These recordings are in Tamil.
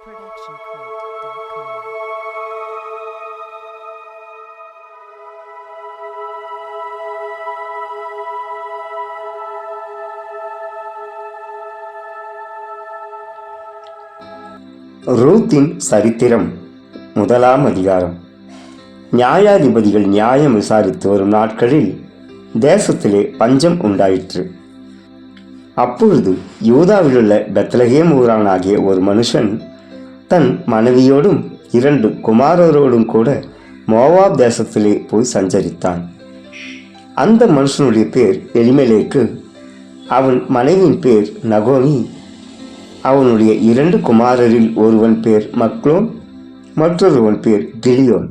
ரூத்தின் சரித்திரம் முதலாம் அதிகாரம். நியாயாதிபதிகள் நியாயம் விசாரித்து வரும் நாட்களில் தேசத்திலே பஞ்சம் உண்டாயிற்று. அப்பொழுது யூதாவிலுள்ள பெத்லகேம் ஊரானாகிய ஒரு மனுஷன் தன் மனைவியோடும் இரண்டு குமாரரோடும் கூட மோவாப் தேசத்திலே போய் சஞ்சரித்தான். அந்த மனுஷனுடைய பேர் எலிமெலேக்கு. அவன் மனைவியின் பேர் நகோமி. அவனுடைய இரண்டு குமாரரில் ஒருவன் பேர் மக்லோன் மற்றொருவன் பேர் கிலியோன்.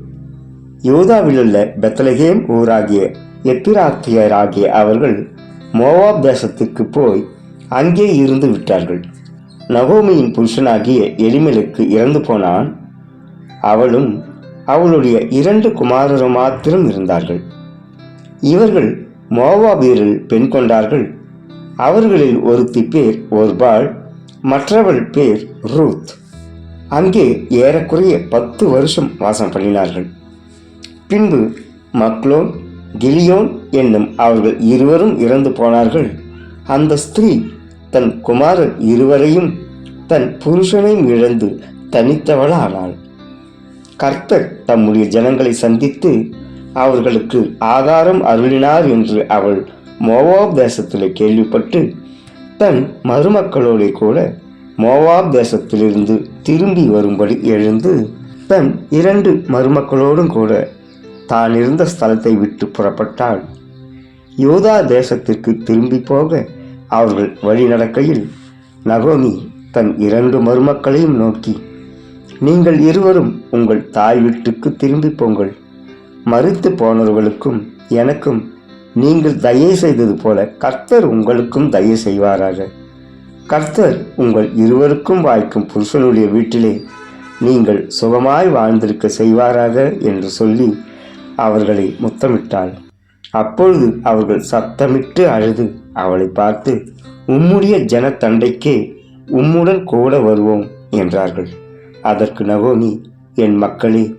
யூதாவிலுள்ள பெத்லகேம் ஊராகிய எப்பிராத்தியராகிய அவர்கள் மோவாப் தேசத்துக்கு போய் அங்கே இருந்து விட்டார்கள். நகோமியின் புருஷனாகிய எலிமெலுக்கு இறந்து போனான். அவளும் அவளுடைய இரண்டு குமாரரும் மாத்திரம் இருந்தார்கள் இவர்கள் மோவாபியரில் பெண் கொண்டார்கள். அவர்களில் ஒருத்தி பேர் ஒருபாள் மற்றவள் பேர் ரூத். அங்கே ஏறக்குறைய பத்து வருஷம் வாசம் பண்ணினார்கள். பின்பு மக்லோன் கிலியோன் என்னும் அவர்கள் இருவரும் இறந்து போனார்கள். அந்த ஸ்திரீ தன் குமாரர் இருவரையும் தன் புருஷனையும் இழந்து தனித்தவளானாள். கர்த்தர் தம்முடைய ஜனங்களை சந்தித்து அவர்களுக்கு ஆதாரம் அருளினார் என்று அவள் மோவாப் தேசத்தில் கேள்விப்பட்டு தன் மருமக்களோடு கூட மோவாப் தேசத்திலிருந்து திரும்பி வரும்படி எழுந்து தன் இரண்டு மருமக்களோடும் கூட தான் இருந்த ஸ்தலத்தை விட்டு புறப்பட்டாள். யோதா தேசத்திற்கு திரும்பி போக அவர்கள் வழி நடக்கையில் நகோமி தன் இரண்டு மருமக்களையும் நோக்கி நீங்கள் இருவரும் உங்கள் தாய் வீட்டுக்கு திரும்பி போங்கள். மறித்து போனவர்களுக்கும் எனக்கும் நீங்கள் தயை செய்தது போல கர்த்தர் உங்களுக்கும் தயை செய்வாராக. கர்த்தர் உங்கள் இருவருக்கும் வாய்க்கும் புருஷனுடைய வீட்டிலே நீங்கள் சுகமாய் வாழ்ந்திருக்க செய்வாராக என்று சொல்லி அவர்களை முத்தமிட்டாள். அப்பொழுது அவர்கள் சத்தமிட்டு அழுது அவளை பார்த்து உம்முடைய ஜனத்தண்டைக்கே உம்முடன் கூட வருவோம் என்றார்கள். அதற்கு நவோமி என் மக்களே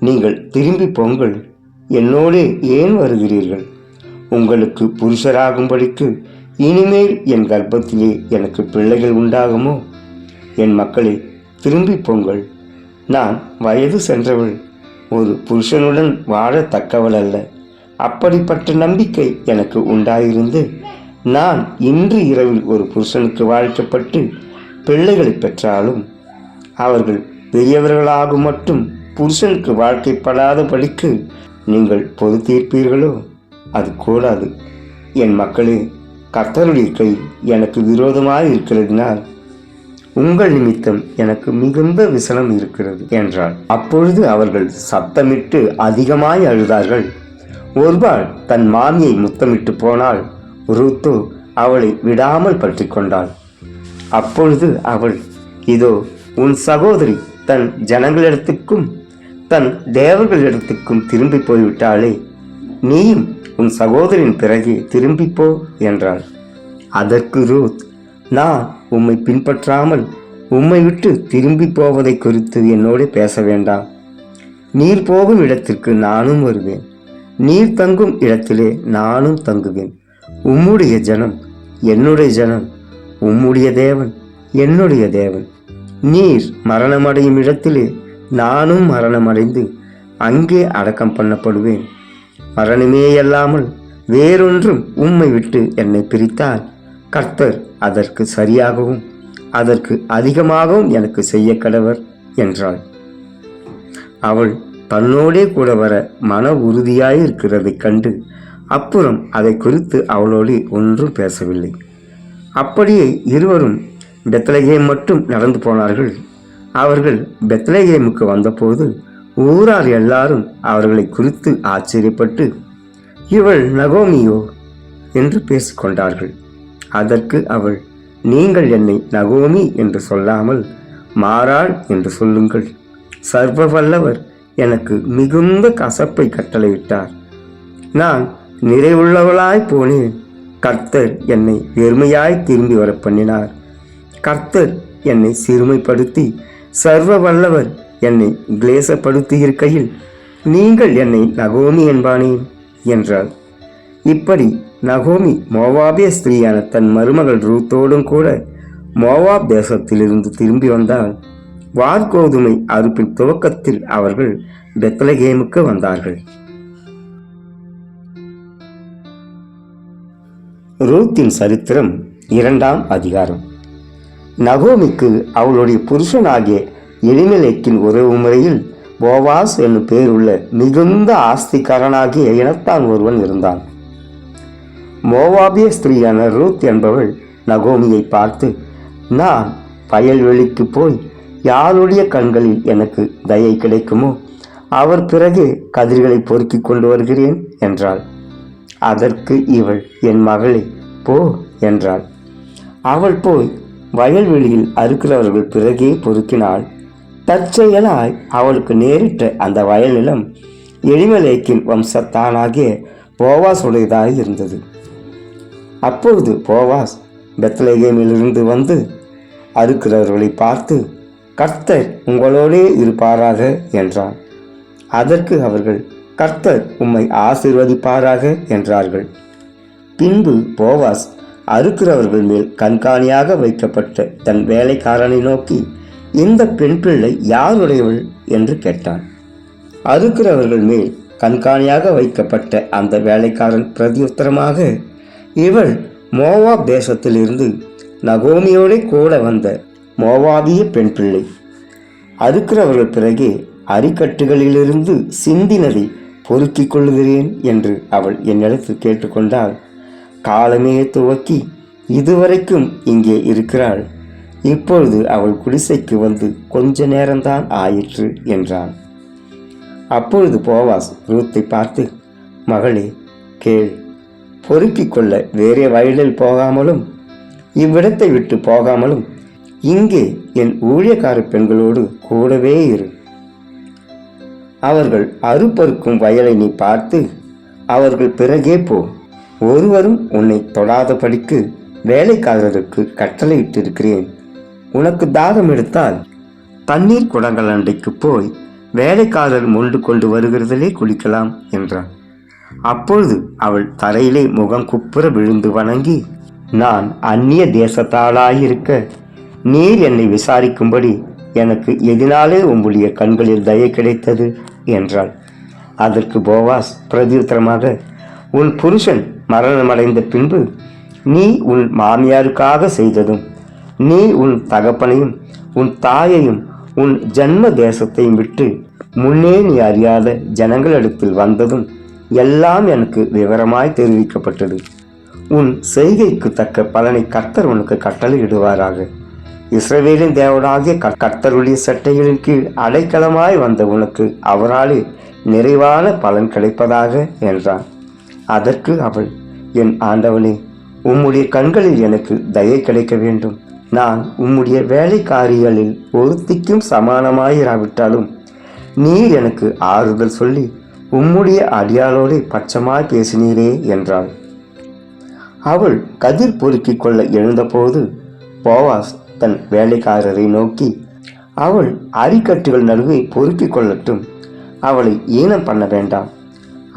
நீங்கள் திரும்பி போங்கள். என்னோடே ஏன் வருகிறீர்கள்? உங்களுக்கு புருஷராகும்படிக்கு இனிமேல் என் கர்ப்பத்திலே எனக்கு பிள்ளைகள் உண்டாகுமோ? என் மக்களே திரும்பி போங்கள். நான் வயது சென்றவள். ஒரு புருஷனுடன் வாழத்தக்கவள் அல்ல. அப்படிப்பட்ட நம்பிக்கை எனக்கு உண்டாயிருந்து நான் இன்று இரவில் ஒரு புருஷனுக்கு வாழ்க்கப்பட்டு பிள்ளைகளை பெற்றாலும் அவர்கள் பெரியவர்களாக மட்டும் புருஷனுக்கு வாழ்க்கைப்படாத படிக்கு நீங்கள் பொது தீர்ப்பீர்களோ? அது கூடாது. என் மக்களே கர்த்தருடைய கை எனக்கு விரோதமாக இருக்கிறதுனால் உங்கள் நிமித்தம் எனக்கு மிகுந்த விசனம் இருக்கிறது என்றார். அப்பொழுது அவர்கள் சத்தமிட்டு அதிகமாய் அழுதார்கள். ஒருவாள் தன் மாமியை முத்தமிட்டு போனால் ரூத்தோ அவளை விடாமல் பற்றி கொண்டாள் அப்பொழுது அவள் இதோ உன் சகோதரி தன் ஜனங்களிடத்துக்கும் தன் தேவர்களிடத்துக்கும் திரும்பி போய்விட்டாளே. நீயும் உன் சகோதரின் பிறகே திரும்பி போ என்றாள். அதற்கு ரூத் நான் உம்மை பின்பற்றாமல் உம்மை விட்டு திரும்பி போவதை குறித்து என்னோடு பேச வேண்டாம். நீர் போகும் இடத்திற்கு நானும் வருவேன். நீர் தங்கும் இடத்திலே நானும் தங்குவேன். உம்முடைய ஜனம் என்னுடைய ஜனம் உம்முடைய தேவன் என்னுடைய தேவன். நீர் மரணமடையும் இடத்திலே நானும் மரணமடைந்து அங்கே அடக்கம் பண்ணப்படுவேன். மரணமே அல்லாமல் வேறொன்றும் உம்மை விட்டு என்னை பிரித்தால் கர்த்தர் அதற்கு சரியாகவும் அதற்கு அதிகமாகவும் எனக்கு செய்ய கடவர் என்றாள். அவள் தன்னோடே கூட வர மன உறுதியாயிருக்கிறதைக் கண்டு அப்புறம் அதை குறித்து அவளோடு ஒன்றும் பேசவில்லை. அப்படியே இருவரும் பெத்தலகே மட்டும் நடந்து போனார்கள். அவர்கள் பெத்லேகேமுக்கு வந்தபோது ஊரார் எல்லாரும் அவர்களை குறித்து ஆச்சரியப்பட்டு இவள் நகோமியோ? என்று பேசிக்கொண்டார்கள். அதற்கு அவள் நீங்கள் என்னை நகோமி என்று சொல்லாமல் மாறாள் என்று சொல்லுங்கள். சர்வ வல்லவர் எனக்கு மிகுந்த கசப்பை கட்டளையிட்டார். நான் நிறைவுள்ளவளாய் போனேன் கர்த்தர் என்னை வெறுமையாய் திரும்பி வர பண்ணினார் கர்த்தர் என்னை சிறுமைப்படுத்தி சர்வ வல்லவர் என்னை கிளேசப்படுத்தியிருக்கையில் நீங்கள் என்னை நகோமி என்பானேன் என்றாள் இப்படி நகோமி மோவாபிய ஸ்திரீயான தன் மருமகள் ரூத்தோடும் கூட மோவாப் தேசத்திலிருந்து திரும்பி வந்தால் வார்கோதுமை அறுப்பின் துவக்கத்தில் அவர்கள் பெத்லகேமுக்கு வந்தார்கள். ரூத்தின் சரித்திரம் இரண்டாம் அதிகாரம். நகோமிக்கு அவளுடைய புருஷனாகிய எலிமெலேக்கின் உறவு முறையில் போவாஸ் என்னும் பேருள்ள மிகுந்த ஆஸ்திக்காரனாகிய இனத்தான் ஒருவன் இருந்தான். மோவாபிய ஸ்திரீயான ரூத் என்பவள் நகோமியை பார்த்து நான் வயல்வெளிக்கு போய் யாருடைய கண்களில் எனக்கு தயை கிடைக்குமோ அவர் பிறகு கதிர்களை பொறுக்கி கொண்டு வருகிறேன் என்றாள். அதற்கு இவள் என் மகளே போ என்றாள். அவள் போய் வயல்வெளியில் அறுக்கிறவர்கள் பிறகே பொறுக்கினாள். தற்செயலாய் அவளுக்கு நேரிட்ட அந்த வயல் நிலம் எளிமலேக்கின் வம்சத்தானாகிய போவாஸ் உடையதாய் இருந்தது. அப்பொழுது போவாஸ் பெத்லகேமிலிருந்து வந்து அறுக்கிறவர்களை பார்த்து கர்த்தர் உங்களோடே இருப்பாராக என்றான். அதற்கு அவர்கள் கர்த்தர் உம்மை ஆசீர்வதிப்பாராக என்றார்கள். பின்பு போவாஸ் அறுக்கிறவர்கள் மேல் கண்காணியாக வைக்கப்பட்ட தன் வேலைக்காரனை நோக்கி இந்த பெண் பிள்ளை யாருடையவள்? என்று கேட்டான். அறுக்கிறவர்கள் மேல் கண்காணியாக வைக்கப்பட்ட அந்த வேலைக்காரன் பிரதியுத்தரமாக இவள் மோவா தேசத்திலிருந்து நகோமியோட கூட வந்த மோவாபிய பெண் பிள்ளை. அறுக்கிறவர்கள் பிறகே அரிக்கட்டுகளிலிருந்து சிந்தினதை பொறுக்கிக் கொள்ளுகிறேன் என்று அவள் என்னிடத்தில் கேட்டுக்கொண்டால் காலமே துவக்கி இதுவரைக்கும் இங்கே இருக்கிறாள். இப்பொழுது அவள் குடிசைக்கு வந்து கொஞ்ச நேரம்தான் ஆயிற்று என்றான். அப்பொழுது போவாஸ் ரூத்தை பார்த்து மகளே கேள். பொறுக்கிக் கொள்ள வேறே வயலில் போகாமலும் இவ்விடத்தை விட்டு போகாமலும் இங்கே என் ஊழியக்கார பெண்களோடு கூடவே இரு. அவர்கள் அறுப்பறுக்கும் வயலை நீ பார்த்து அவர்கள் பிறகே போ. ஒருவரும் உன்னை தொடாதபடிக்கு வேலைக்காரருக்கு கட்டளையிட்டிருக்கிறேன். உனக்கு தாகம் எடுத்தால் தண்ணீர் குடங்கள் அண்டைக்கு போய் வேலைக்காரர் மொண்டு கொண்டு வருகிறதிலே குளிக்கலாம் என்றான். அப்பொழுது அவள் தரையிலே முகம் குப்புற விழுந்து வணங்கி நான் அந்நிய தேசத்தாளாயிருக்க நீர் என்னை விசாரிக்கும்படி எனக்கு எதினாலே உம்முடைய கண்களில் தயை கிடைத்தது? என்றாள். அதற்கு போவாஸ் பிரதியுத்தரமாக உன் புருஷன் மரணமடைந்த பின்பு நீ உன் மாமியாருக்காக செய்ததும் நீ உன் தகப்பனையும் உன் தாயையும் உன் ஜன்ம தேசத்தையும் விட்டு முன்னே நீ அறியாத ஜனங்களிடத்தில் வந்ததும் எல்லாம் எனக்கு விவரமாய் தெரிவிக்கப்பட்டது. உன் செய்கைக்கு தக்க பலனை கர்த்தர் உனக்கு கட்டளையிடுவாராக. இஸ்ரவேலின் தேவனாகிய க- கர்த்தருடைய சட்டைகளின் கீழ் அடைக்கலமாய் வந்த உனக்கு அவராலே நிறைவான பலன் கிடைப்பதாக என்றான். அதற்கு அவள் என் ஆண்டவனே உம்முடைய கண்களில் எனக்கு தயை கிடைக்க வேண்டும். நான் உம்முடைய வேலைக்காரிகளில் ஒருத்திக்கும் சமானமாயிராவிட்டாலும் நீர் எனக்கு ஆறுதல் சொல்லி உம்முடைய அடியாளோடு பட்சமாய் பேசினீரே என்றாள். அவள் கதிர் பொறுக்கிக் கொள்ள எழுந்தபோது போவாஸ் தன் வேலைக்காரரை நோக்கி அவள் அரிக்கட்டுகள் நடுவே பொறுக்கி கொள்ளட்டும். அவளை ஈனம் பண்ண வேண்டாம்.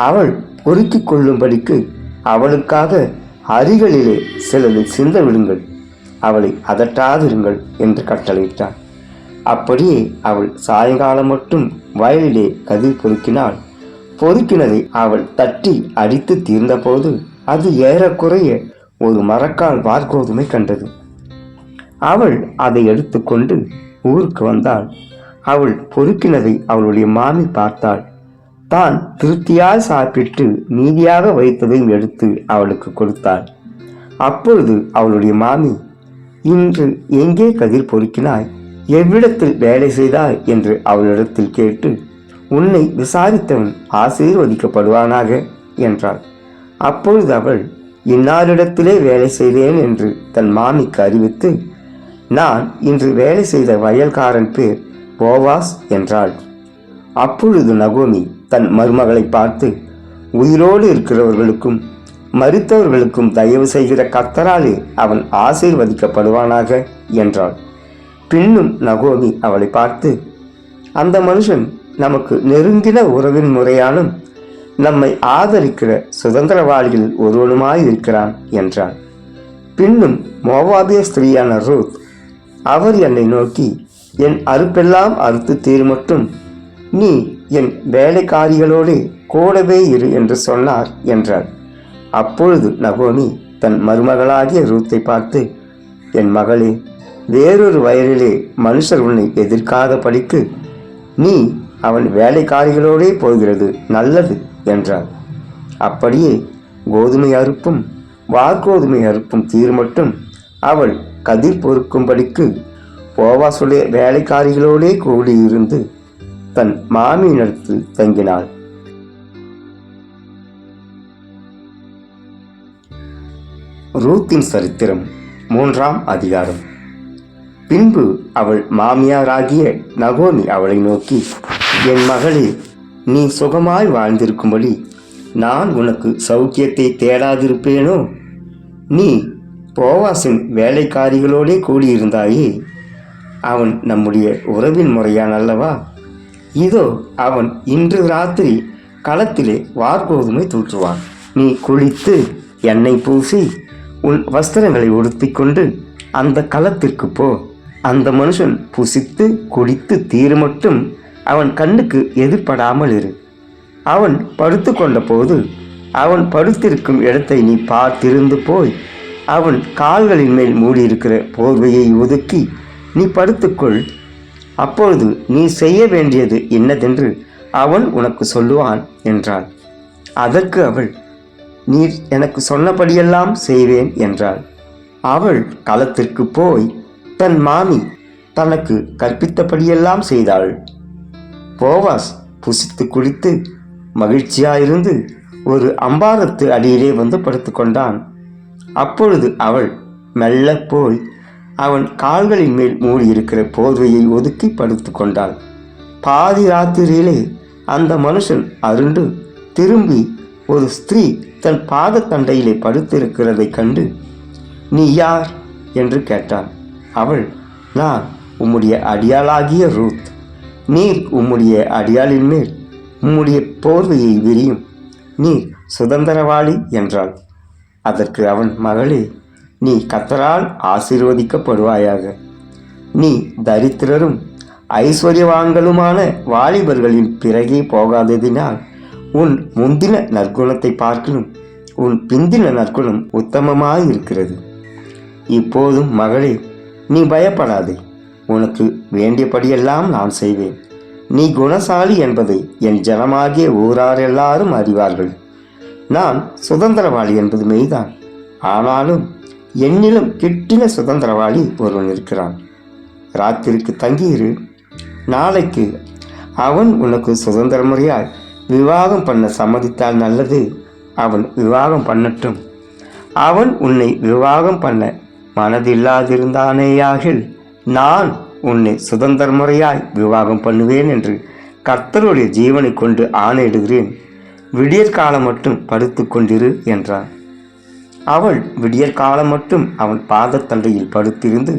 அவள் பொறுக்கி கொள்ளும்படிக்கு அவளுக்காக அரிகளிலே சிலதை சிந்த விடுங்கள். அவளை அதட்டாதிருங்கள் என்று கட்டளையிட்டான். அப்படியே அவள் சாயங்காலம் மட்டும் வயலிலே கதிர் பொறுக்கினாள். பொறுக்கினதை அவள் தட்டி அடித்து தீர்ந்தபோது அது ஏறக்குறைய ஒரு மரக்கால் வார்கோதுமை கண்டது. அவள் அதை எடுத்துக்கொண்டு ஊருக்கு வந்தாள். அவள் பொறுக்கினதை அவளுடைய மாமி பார்த்தாள். தான் திருப்தியாய் சாப்பிட்டு மீதியாக வைத்ததையும் எடுத்து அவளுக்கு கொடுத்தாள். அப்பொழுது அவளுடைய மாமி இன்று எங்கே கதிர் பொறுக்கினாய்? எவ்விடத்தில் வேலை செய்தாய்? என்று அவளிடத்தில் கேட்டு உன்னை விசாரித்தவன் ஆசீர்வதிக்கப்படுவானாக? என்றாள். அப்பொழுது அவள் இன்னாரிடத்திலே வேலை செய்தேன் என்று தன் மாமிக்கு அறிவித்து நான் இன்று வேலை செய்த வயல்காரன் பேர் போவாஸ் என்றாள். அப்பொழுது நகோமி தன் மருமகளை பார்த்து உயிரோடு இருக்கிறவர்களுக்கும் மறுத்தவர்களுக்கும் தயவு செய்கிற கத்தராலே அவன் ஆசீர்வதிக்கப்படுவானாக? என்றாள். பின்னும் நகோமி அவளை பார்த்து அந்த மனுஷன் நமக்கு நெருங்கின உறவின் முறையானும் நம்மை ஆதரிக்கிற சுதந்திரவாளிகள் ஒருவனுமாய் இருக்கிறான் என்றான் பின்னும் மோவாபிய ஸ்திரீயான ரூத் அவர் என்னை நோக்கி என் அறுப்பெல்லாம் அறுத்து தீர்மட்டும். நீ என் வேலைக்காரிகளோடு கூடவே இரு என்று சொன்னார் என்றார் அப்பொழுது நகோமி தன் மருமகளாகிய ரூத்தை பார்த்து என் மகளே வேறொரு வயலிலே மனுஷர் உன்னை எதிர்க்காத படிக்கு நீ அவன் வேலைக்காரிகளோடே போகிறது நல்லது என்றார் அப்படியே கோதுமை அறுப்பும் வார்கோதுமை அறுப்பும் தீர் மட்டும் அவள் கதிர் பொறுக்கும்படிக்கு போவாசுடைய வேலைக்காரிகளோடே கூடியிருந்து தன் மாமியினிடத்தில் தங்கினாள். ரூத்தின் சரித்திரம் மூன்றாம் அதிகாரம். பின்பு அவள் மாமியாராகிய நகோமி அவளை நோக்கி என் மகளே நீ சுகமாய் வாழ்ந்திருக்கும்படி நான் உனக்கு சௌக்கியத்தை தேடாதிருப்பேனோ? நீ போவாசின் வேலைக்காரிகளோடே கூடியிருந்தாயே. அவன் நம்முடைய உறவின் முறையான் அல்லவா? இதோ அவன் இன்று ராத்திரி களத்திலே வார்கோதுமை தூற்றுவான். நீ குளித்து எண்ணெய் பூசி உன் வஸ்திரங்களை உடுத்திக்கொண்டு அந்த களத்திற்கு போ. அந்த மனுஷன் புசித்து குடித்து தீரு மட்டும் அவன் கண்ணுக்கு எதிர்படாமல் இரு. அவன் படுத்து கொண்ட போது அவன் படுத்திருக்கும் இடத்தை நீ பார்த்திருந்து போய் அவன் கால்களின் மேல் மூடியிருக்கிற போர்வையை ஒதுக்கி நீ படுத்துக்கொள். அப்பொழுது நீ செய்ய வேண்டியது என்னதென்று அவன் உனக்கு சொல்லுவான் என்றாள். அதற்கு அவள் நீர் எனக்கு சொன்னபடியெல்லாம் செய்வேன் என்றாள். அவள் களத்திற்கு போய் தன் மாமி தனக்கு கற்பித்தபடியெல்லாம் செய்தாள். போவாஸ் புசித்து குடித்து மகிழ்ச்சியாயிருந்து ஒரு அம்பாரத்து அடியிலே வந்து படுத்துக்கொண்டான் அப்பொழுது அவள் மெல்ல போய் அவன் கால்களின் மேல் மூடியிருக்கிற போர்வையை ஒதுக்கி படுத்து கொண்டாள். பாதி ராத்திரியிலே அந்த மனுஷன் அருண்டு திரும்பி ஒரு ஸ்திரீ தன் பாதத்தண்டையிலே படுத்திருக்கிறதை கண்டு நீ யார்? என்று கேட்டான் அவள் நான் உம்முடைய அடியாளாகிய ரூத். நீர் உம்முடைய அடியாளின் மேல் உம்முடைய போர்வையை விரியும். நீர் சுதந்திரவாளி என்றாள். அதற்கு அவன் மகளே நீ கத்தரால் ஆசீர்வதிக்கப்படுவாயாக. நீ தரித்திரரும் ஐஸ்வர்யவான்களுமான வாலிபர்களின் பிறகே போகாததினால் உன் முந்தின நற்குணத்தை பார்க்கலும் உன் பிந்தின நற்குணம் உத்தமமாயிருக்கிறது. இப்போதும் மகளே நீ பயப்படாதே. உனக்கு வேண்டியபடியெல்லாம் நான் செய்வேன். நீ குணசாலி என்பதை என் ஜனமாகிய ஊரார் எல்லாரும் அறிவார்கள். நான் சுதந்திரவாளி என்பது மெய்தான். ஆனாலும் என்னிலும் கிட்டின சுதந்திரவாளி ஒருவன் இருக்கிறான். ராத்திரிக்கு தங்கியிரு. நாளைக்கு அவன் உனக்கு சுதந்திர முறையாய் விவாகம் பண்ண சம்மதித்தால் நல்லது. அவன் விவாகம் பண்ணட்டும். அவன் உன்னை விவாகம் பண்ண மனதில்லாதிருந்தானேயாகில் நான் உன்னை சுதந்திர முறையாய் விவாகம் பண்ணுவேன் என்று கர்த்தருடைய ஜீவனை கொண்டு ஆணையிடுகிறேன். விடியற்காலம் மட்டும் படுத்து கொண்டிரு என்றான். அவள் விடியற்காலம் மட்டும் அவன் பாதத்தண்டையில் படுத்திருந்து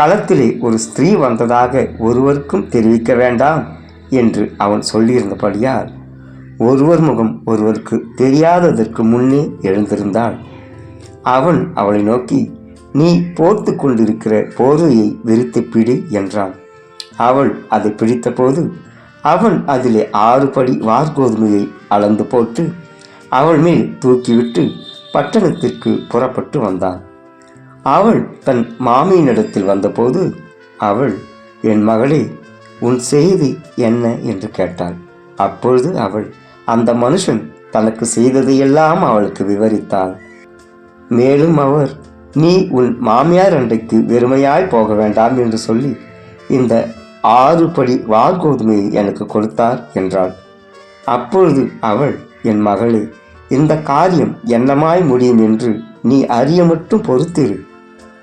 களத்திலே ஒரு ஸ்திரீ வந்ததாக ஒருவருக்கும் தெரிவிக்க வேண்டாம் என்று அவன் சொல்லியிருந்தபடியால் ஒருவர் முகம் ஒருவருக்கு தெரியாததற்கு முன்னே எழுந்திருந்தாள். அவன் அவளை நோக்கி நீ போர்த்து கொண்டிருக்கிற போர்வையை விரித்து பிடி என்றான். அவள் அதை பிடித்தபோது அவன் அதிலே ஆறு படி வார்கோதுமையை அளந்து போட்டு அவள் மேல் தூக்கிவிட்டு பட்டணத்திற்கு புறப்பட்டு வந்தான். அவள் தன் மாமியினிடத்தில் வந்தபோது அவள் என் மகளே உன் செய்தி என்ன என்று கேட்டாள். அப்பொழுது அவள் அந்த மனுஷன் தனக்கு செய்ததையெல்லாம் அவளுக்கு விவரித்தாள் மேலும் அவர் நீ உன் மாமியார் அன்றைக்கு வெறுமையாய் போக வேண்டாம் என்று சொல்லி இந்த ஆறு படி வார்கோதுமையை எனக்கு கொடுத்தார் என்றாள். அப்பொழுது அவள் என் மகளே இந்த காரியம் என்னமாய் முடியும் என்று நீ அறிய மட்டும் பொறுத்திரு.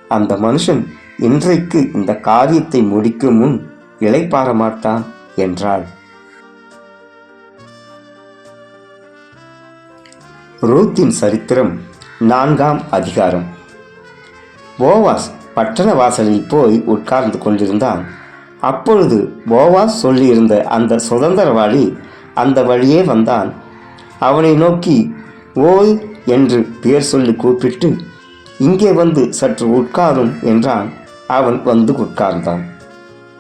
அந்த மனுஷன் இன்றைக்கு இந்த காரியத்தை முடிக்கும் முன் இளைப்பாற மாட்டான் என்றாள். ரூத்தின் சரித்திரம் நான்காம் அதிகாரம். போவாஸ் பட்டண வாசலில் போய் உட்கார்ந்து கொண்டிருந்தான். அப்பொழுது போவாஸ் சொல்லியிருந்த அந்த சுதந்திரவாளி அந்த வழியே வந்தான். அவனை நோக்கி ஓய் என்று பெயர் சொல்லி கூப்பிட்டு இங்கே வந்து சற்று உட்காரும் என்றான். அவன் வந்து உட்கார்ந்தான்.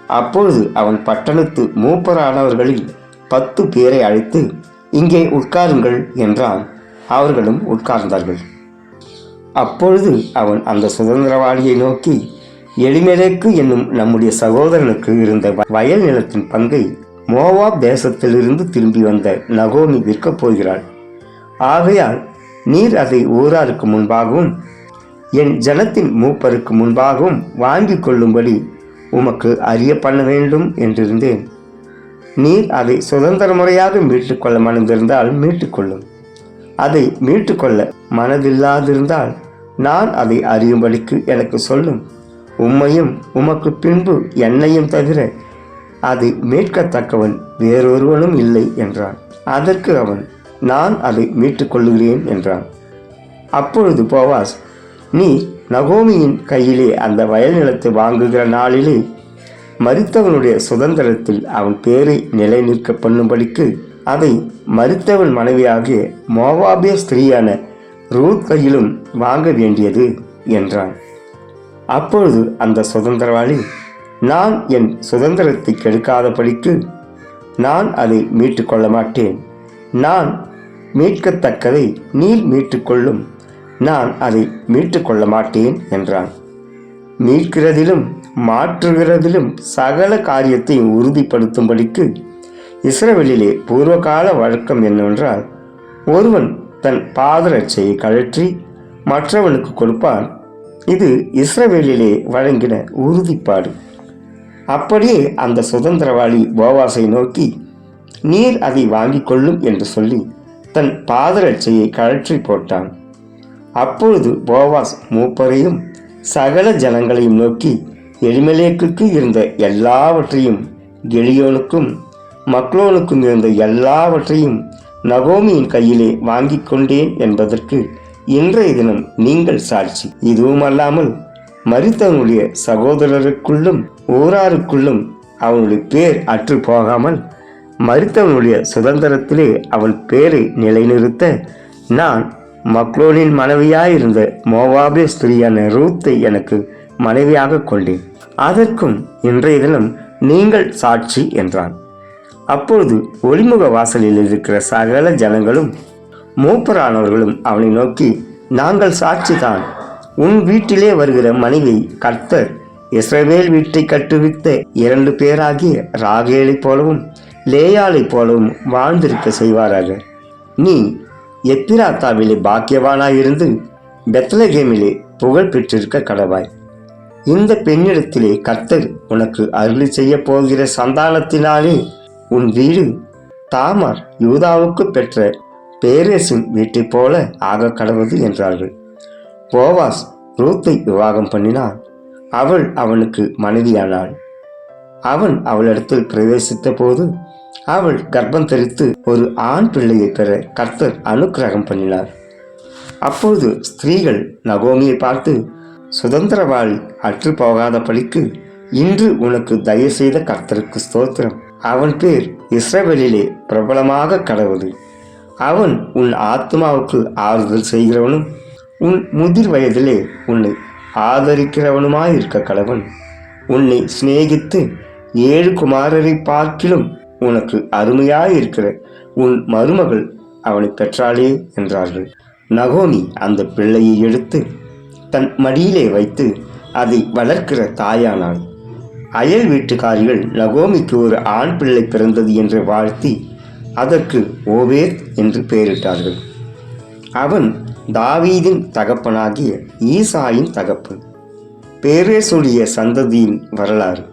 அப்பொழுது அவன் பட்டணத்து மூப்பரானவர்களில் பத்து பேரை அழைத்து இங்கே உட்காருங்கள் என்றான். அவர்களும் உட்கார்ந்தார்கள். அப்பொழுது அவன் அந்த சுதந்திரவாளியை நோக்கி எளிமெலேக்கு என்னும் நம்முடைய சகோதரனுக்கு இருந்த வ- வயல் நிலத்தின் பங்கை மோவாப் தேசத்திலிருந்து திரும்பி வந்த நகோமி விற்கப் போகிறாள். ஆகையால் நீர் அதை ஊராருக்கு முன்பாகவும் என் ஜனத்தின் மூப்பருக்கு முன்பாகவும் வாங்கிக் கொள்ளும்படி உமக்கு அறிய பண்ண வேண்டும் என்றிருந்தேன். நீர் அதை சுதந்திர முறையாக மீட்டுக்கொள்ள மனதிருந்தால் மீட்டுக்கொள்ளும் அதை மீட்டுக்கொள்ள மனதில்லாதிருந்தால் நான் அதை அறியும்படிக்கு எனக்கு சொல்லும். உம்மையும் உமக்கு பின்பு என்னையும் தவிர அது மீட்கத்தக்கவன் வேறொருவனும் இல்லை என்றான். அதற்கு அவன் நான் அதை மீட்டுக்கொள்ளுகிறேன் என்றான். அப்பொழுது போவாஸ் நீ நகோமியின் கையிலே அந்த வயல் நிலத்தை வாங்குகிற நாளிலே மறித்தவனுடைய சுதந்திரத்தில் அவன் பேரை நிலை நிற்க பண்ணும்படிக்கு அதை மறித்தவன் மனைவியாகிய மோவாபிய ஸ்திரீயான ரூத் கையிலும் வாங்க வேண்டியது என்றான். அப்பொழுது அந்த சுதந்திரவாளி நான் என் சுதந்திரத்தை கெடுக்காதபடிக்கு நான் அதை மீட்டுக்கொள்ள மாட்டேன் நான் மீட்கத்தக்கதை நீர் மீட்டுக்கொள்ளும். நான் அதை மீட்டுக்கொள்ள மாட்டேன் என்றான். மீட்கிறதிலும் மாற்றுகிறதிலும் சகல காரியத்தையும் உறுதிப்படுத்தும்படிக்கு இஸ்ரவேலிலே பூர்வகால வழக்கம் என்னவென்றால் ஒருவன் தன் பாதரட்சையை கழற்றி மற்றவனுக்கு கொடுப்பான். இது இஸ்ரவேலிலே வழங்கின உறுதிப்பாடு. அப்படியே அந்த சுதந்திரவாளி போவாசை நோக்கி நீர் அதை வாங்கிக் கொள்ளும் என்று சொல்லி தன் பாதரட்சையை கழற்றி போட்டான். அப்பொழுது போவாஸ் மூப்பரையும் சகல ஜனங்களையும் நோக்கி எலிமெலேக்குக்கு இருந்த எல்லாவற்றையும் கெலியோனுக்கும் மக்லோனுக்கும் இருந்த எல்லாவற்றையும் நகோமியின் கையிலே வாங்கிக் கொண்டேன் என்பதற்கு இன்றைய தினம் நீங்கள் சாட்சி. இதுவும் அல்லாமல் மறித்தவனுடைய சகோதரருக்குள்ளும் ஊராருக்குள்ளும் அவனுடைய பேர் அற்று போகாமல் மறித்தவனுடைய சுதந்திரத்திலே அவன் பேரை நிலைநிறுத்த நான் மக்ளோனின் மனைவியாயிருந்த மோவாபிய ஸ்திரியான ரூத்தை எனக்கு மனைவியாக கொண்டேன். அதற்கும் இன்றைய தினம் நீங்கள் சாட்சி என்றான். அப்பொழுது ஒளிமுக வாசலில் இருக்கிற சகல ஜனங்களும் மூப்பரானவர்களும் அவனை நோக்கி நாங்கள் சாட்சிதான். உன் வீட்டிலே வருகிற மனைவி கர்த்தர் இஸ்ரவேல் வீட்டை கட்டுவித்த இரண்டு பேராகிய ராகேலை போலவும் லேயாலை போலவும் வாழ்ந்திருக்க செய்வாராக. நீ எப்பிராத்தாவிலே பாக்கியவானாயிருந்து பெத்லகேமிலே புகழ் பெற்றிருக்க கடவாய். இந்த பெண்ணிடத்திலே கர்த்தர் உனக்கு அருளி செய்ய போகிற சந்தானத்தினாலே உன் வீடு தாமார் யூதாவுக்கு பெற்ற பேரேசின் வீட்டைப் போல ஆக கடவுது என்றார்கள். போவாஸ் ரூத்தை விவாகம் பண்ணினான். அவள் அவனுக்கு மனைவியானாள். அவன் அவளிடத்தில் பிரவேசித்த போது அவள் கர்ப்பம் தெரித்து ஒரு ஆண் பிள்ளையை பெற கர்த்தர் அனுக்கிரகம் பண்ணினார். அப்பொழுது ஸ்திரீகள் நகோமியை பார்த்து சுதந்திரவாளி அற்று போகாதபடிக்கு இன்று உனக்கு தயவு செய்த கர்த்தருக்கு ஸ்தோத்திரம். அவன் பேர் இஸ்ரவேலிலே பிரபலமாக கடவுது அவன் உன் ஆத்மாவுக்கு ஆறுதல் செய்கிறவனும் உன் முதிர் வயதிலே உன்னை ஆதரிக்கிறவனுமாயிருக்க கடவன் உன்னை சிநேகித்து ஏழு குமாரரை பார்க்கிலும் உனக்கு அருமையாயிருக்கிற உன் மருமகள் அவனை பெற்றாளே என்றார்கள். நகோமி அந்த பிள்ளையை எடுத்து தன் மடியிலே வைத்து அதை வளர்க்கிற தாயானாள். அயல் வீட்டுக்காரிகள் நகோமிக்கு ஒரு ஆண் பிள்ளை பிறந்தது என்று வாழ்த்தி அதற்கு ஓவேத் என்று பெயரிட்டார்கள். அவன் தாவீதின் தகப்பனாகிய ஈசாயின் தகப்பன் பேரேசுடைய சந்ததியின் வரலாறு.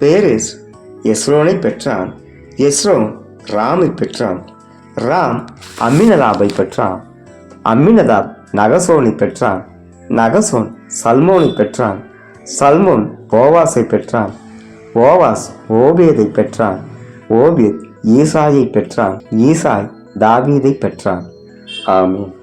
பேரேஸ் எஸ்ரோனை பெற்றான். எஸ்ரோன் ராமை பெற்றான். ராம் அம்மினதாபை பெற்றான். அம்மினதாப் நகசோனை பெற்றான். நகசோன் சல்மோனை பெற்றான். சல்மோன் போவாஸை பெற்றான். போவாஸ் ஓபேதை பெற்றான். ஓபேத் ஈசாயை பெற்றான். ஈசாய் தாவீதை பெற்றான். ஆமீன்.